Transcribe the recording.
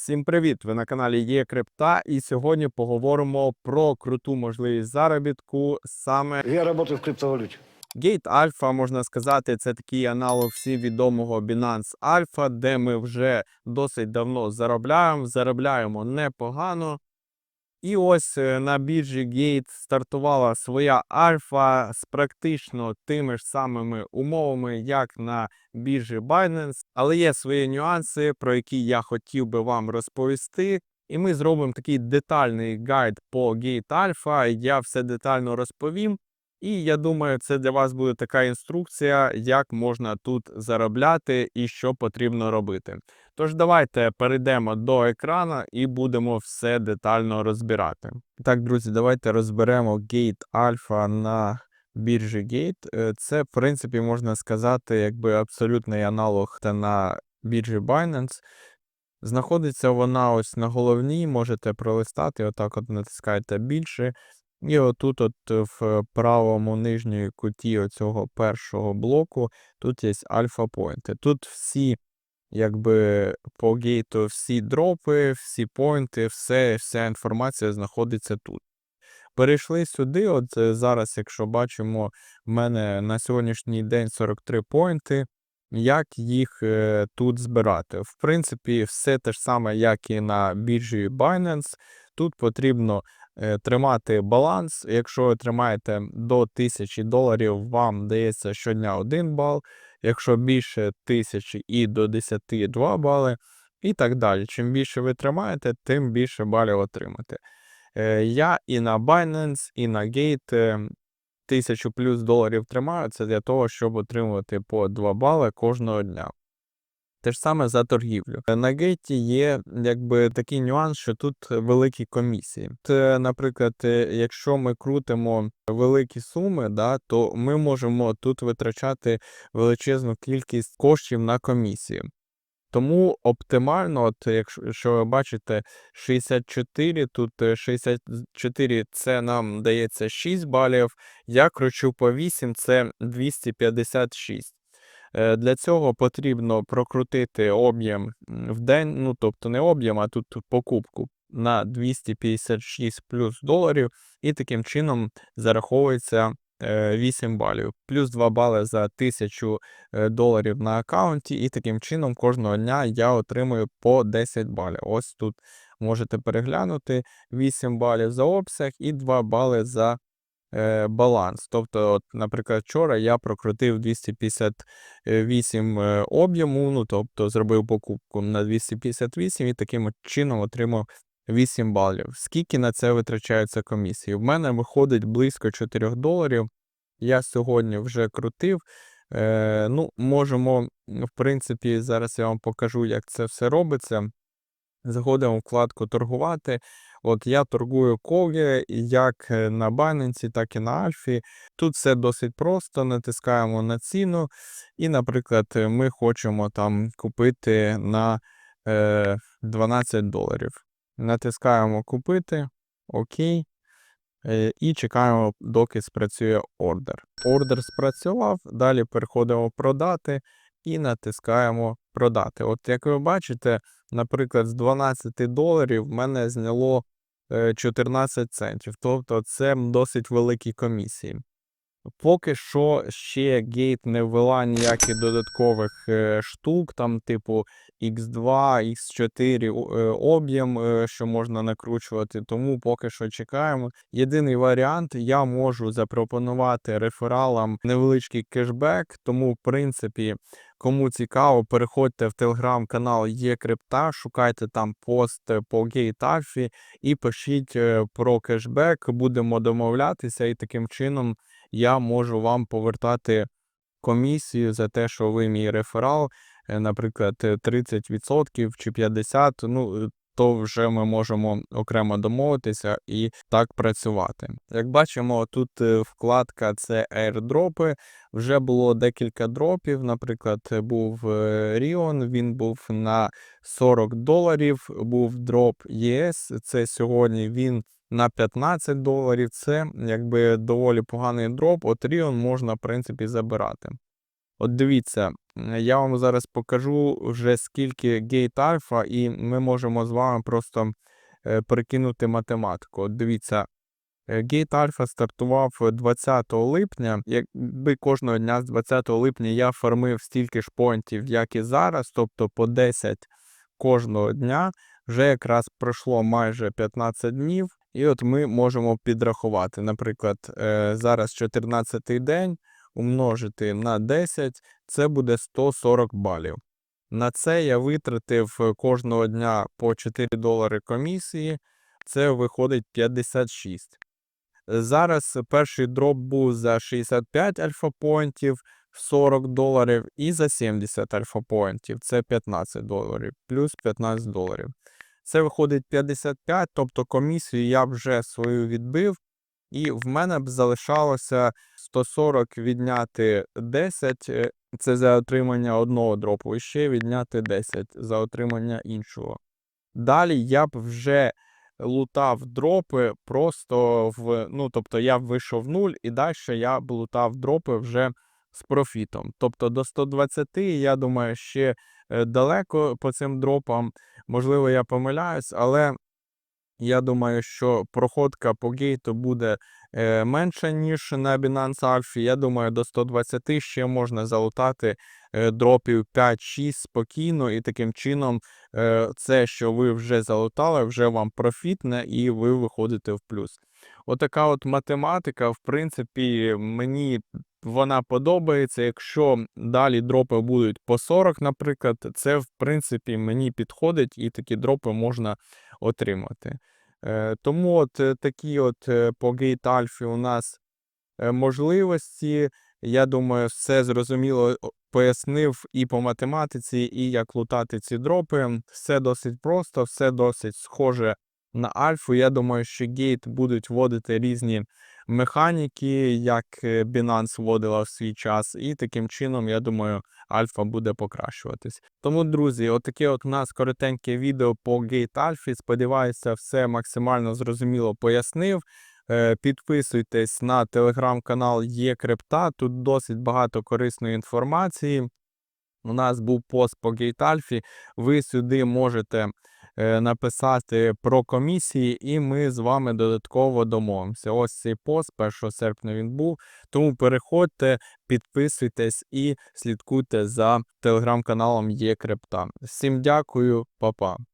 Всім привіт! Ви на каналі Є Крипта, і сьогодні поговоримо про круту можливість заробітку. Саме Я працюю в криптовалюті. Gate Alpha, можна сказати, це такий аналог всім відомого Binance Alpha, де ми вже досить давно заробляємо, заробляємо непогано. І ось е, на біржі Gate стартувала своя альфа з практично тими ж самими умовами, як на біржі Binance, але є свої нюанси, про які я хотів би вам розповісти. І ми зробимо такий детальний гайд по Gate Alpha. Я все детально розповім. І я думаю, це для вас буде така інструкція, як можна тут заробляти і що потрібно робити. Тож давайте перейдемо до екрану і будемо все детально розбирати. Так, друзі, давайте розберемо Gate Alpha на біржі Gate. Е, Це, в принципі, можна сказати, якби абсолютний аналог та на біржі Binance. Знаходиться вона ось на головній, можете пролистати, отак от натискаєте більше. І отут, от в правому нижньої куті оцього першого блоку, тут є альфа-поінти. Тут всі, якби по гейту, всі дропи, всі поінти, все, вся інформація знаходиться тут. Перейшли сюди. От е, зараз, якщо бачимо, в мене на сьогоднішній день 43 поінти. Як їх е, тут збирати? В принципі, все те ж саме, як і на біржі Binance. Тут потрібно е, тримати баланс. Якщо ви тримаєте до 1000 доларів, вам дається щодня 1 бал. Якщо більше 1000 і до 10 – 2 бали, і так далі. Чим більше ви тримаєте, тим більше балів отримаєте. Е, Я і на Binance, і на Gate е, 1000 плюс доларів тримаю. Це для того, щоб отримувати по 2 бали кожного дня. Те ж саме за торгівлю. Е, На гейті є якби такий нюанс, що тут великі комісії. Це, наприклад, е, якщо ми крутимо великі суми, да, то ми можемо тут витрачати величезну кількість коштів на комісії. Тому оптимально, от якщо ви бачите, 64, тут е, 64 це нам дається 6 балів. Я кручу по 8, це 256. Е, Для цього потрібно прокрутити об'єм в день, ну тобто не об'єм, а тут покупку на 256 плюс доларів, і таким чином зараховується е, 8 балів, плюс 2 бали за 1000 е, доларів на аккаунті, і таким чином кожного дня я отримую по 10 балів. Ось тут можете переглянути 8 балів за обсяг і 2 бали за е, баланс. Тобто, от, наприклад, вчора я прокрутив 258 е, об'єму, ну тобто зробив покупку на 258 і таким чином отримав 8 балів. Скільки на це витрачається комісії? В мене виходить близько 4 доларів. Я сьогодні вже крутив. Е, ну, можемо, в принципі, зараз я вам покажу, як це все робиться. Заходимо в вкладку торгувати. От я торгую коги як е, на Binance, так і на Альфі. Тут все досить просто. Натискаємо на ціну. І, наприклад, е, ми хочемо там купити на е, 12 доларів. Натискаємо купити. Окей. Е, І чекаємо, доки спрацює ордер. Ордер спрацював. Далі переходимо продати і натискаємо продати. От як ви бачите, наприклад, з 12 доларів в мене зняло е, 14 центів. Тобто це досить великі комісії. Поки що ще Gate не ввела ніяких додаткових е, штук, там, типу X2, X4 е, об'єм, е, що можна накручувати, тому поки що чекаємо. Єдиний варіант, я можу запропонувати рефералам невеличкий кешбек, тому, в принципі, кому цікаво, переходьте в телеграм-канал Є Крипта, шукайте там пост по Alpha і пишіть е, про кешбек, будемо домовлятися, і таким чином я можу вам повертати комісію за те, що ви мій реферал, наприклад, е, 30% чи 50%, ну, е, то вже ми можемо окремо домовитися і так працювати. Як бачимо, тут е, вкладка це airdropи. Вже було декілька дропів. Наприклад, е, був е, Rion, він був на 40 доларів, був дроп ЄС. Це сьогодні він на 15 доларів. Це якби доволі поганий дроп. От Rion можна, в принципі, забирати. От дивіться, Я вам зараз покажу вже скільки гейт альфа, і ми можемо з вами просто е, перекинути математику. Дивіться, е, гейт альфа стартував 20 липня. Якби кожного дня з 20 липня я фармив стільки ж поінтів, як і зараз, тобто по 10 кожного дня, вже якраз пройшло майже 15 днів. І от ми можемо підрахувати. Наприклад, е, зараз 14-й день умножити на 10, це буде 140 балів. На це я витратив е, кожного дня по 4 долари комісії, це виходить 56. Зараз перший дроп був за 65 альфа-поінтів, 40 доларів, і за 70 альфа-поінтів, це 15 доларів, плюс 15 доларів. Це виходить 55, тобто комісію я вже свою відбив, і в мене б залишалося 140 відняти 10, е, це за отримання одного дропу, і ще відняти 10 за отримання іншого. Далі я б вже лутав дропи просто в. Ну, тобто я б вийшов нуль, і далі я б лутав дропи вже з профітом. Тобто до 120, я думаю, ще е, далеко по цим дропам. Можливо, я помиляюсь, але я думаю, що проходка по гейту буде е, менша, ніж на Binance Alpha. Я думаю, до 120 ще можна залутати е, дропів 5-6 спокійно, і таким чином е, це, що ви вже залутали, вже вам профітне, і ви виходите в плюс. Отака от математика, в принципі, мені вона подобається. Якщо далі дропи будуть по 40, наприклад, це в принципі мені підходить, і такі дропи можна отримати. Е, Тому от е, такі от е, по Gate Alpha у нас можливості. Я думаю, все зрозуміло пояснив і по математиці, і як лутати ці дропи. Все досить просто, все досить схоже на альфу. Я думаю, що Gate будуть вводити різні механіки, як е, Binance вводила в свій час, і таким чином, я думаю, альфа буде покращуватись. Тому, друзі, отаке от у нас коротеньке відео по Gate Alpha. Сподіваюся, все максимально зрозуміло пояснив. Е, Підписуйтесь на телеграм-канал Є Крипта. Тут досить багато корисної інформації. У нас був пост по Alpha. Ви сюди можете написати про комісії, і ми з вами додатково домовимося. Ось цей пост 1 серпня він був. Тому переходьте, підписуйтесь і слідкуйте за телеграм-каналом Є Крипта. Всім дякую, па-па.